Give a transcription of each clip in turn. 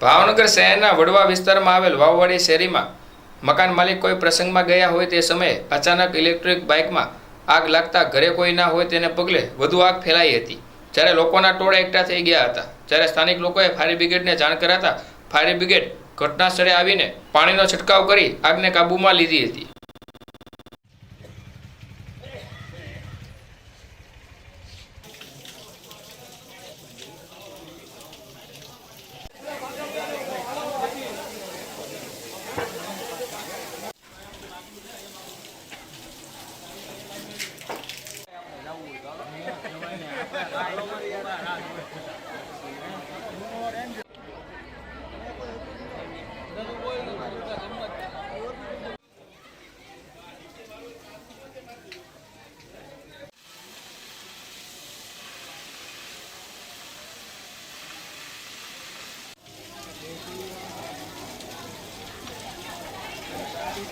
ભાવનગર શહેરના વડવા વિસ્તારમાં આવેલ વાવવાડી શેરીમાં મકાન માલિક કોઈ પ્રસંગમાં ગયા હોય તે સમયે અચાનક ઇલેક્ટ્રિક બાઇકમાં આગ લાગતા ઘરે કોઈ ના હોય તેને પગલે વધુ આગ ફેલાઈ હતી. જ્યારે લોકોના ટોળા એકઠા થઈ ગયા હતા જ્યારે સ્થાનિક લોકોએ ફાયર બ્રિગેડને જાણ કરાતા ફાયર બ્રિગેડ ઘટના સ્થળે આવીને પાણીનો છંટકાવ કરી આગને કાબૂમાં લીધી હતી.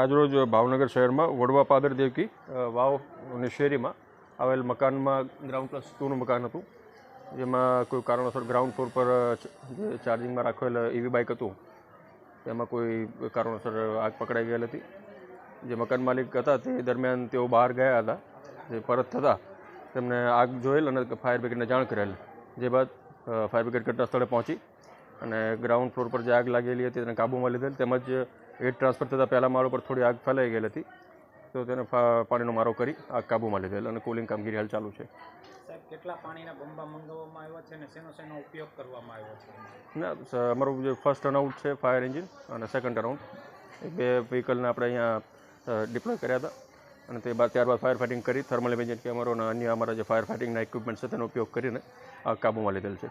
આજરોજ ભાવનગર શહેરમાં વડવા પાદર દેવકી વાવ અને શેરીમાં આવેલ મકાનમાં ગ્રાઉન્ડ પ્લસ ટુનું મકાન હતું. જેમાં કોઈ કારણોસર ગ્રાઉન્ડ ફ્લોર પર ચાર્જિંગમાં રાખેલ એવી બાઇક હતું. તેમાં કોઈ કારણોસર આગ પકડાઈ ગયેલ હતી. જે મકાન માલિક હતા તે દરમિયાન તેઓ બહાર ગયા હતા. જે પરત થતાં તેમને આગ જોયેલ અને ફાયર બ્રિગેડને જાણ કરેલ. જે બાદ ફાયર બ્રિગેડ ઘટના સ્થળે પહોંચી અને ગ્રાઉન્ડ ફ્લોર પર જે આગ લાગેલી હતી તેને કાબૂમાં લીધેલ તેમજ એડ ટ્રાન્સફર થતાં પહેલા માળ ઉપર થોડી આગ ફેલાઈ ગયેલી હતી. તો તેને પાણીનો મારો કરી આગ કાબૂમાં લીધેલ અને કુલિંગ કામગીરી હાલ ચાલુ છે. સાહેબ કેટલા પાણીના બંબા મંગાવવામાં આવ્યા છે અને શેનો શેનો ઉપયોગ કરવામાં આવ્યો છે? ના અમારું જે ફર્સ્ટ રનઆઉટ છે ફાયર એન્જિન અને સેકન્ડ ટર્નઆઉટ એ બે વ્હીકલને આપણે અહીંયા ડિપ્લોય કર્યા હતા. અને તે બાદ ત્યારબાદ ફાયર ફાઇટિંગ કરી થર્મલ ઇમેજન્ટ કેમેરો અને અન્ય અમારા જે ફાયર ફાઇટિંગના ઇક્વિપમેન્ટ છે તેનો ઉપયોગ કરીને આ કાબૂમાં લીધેલ છે.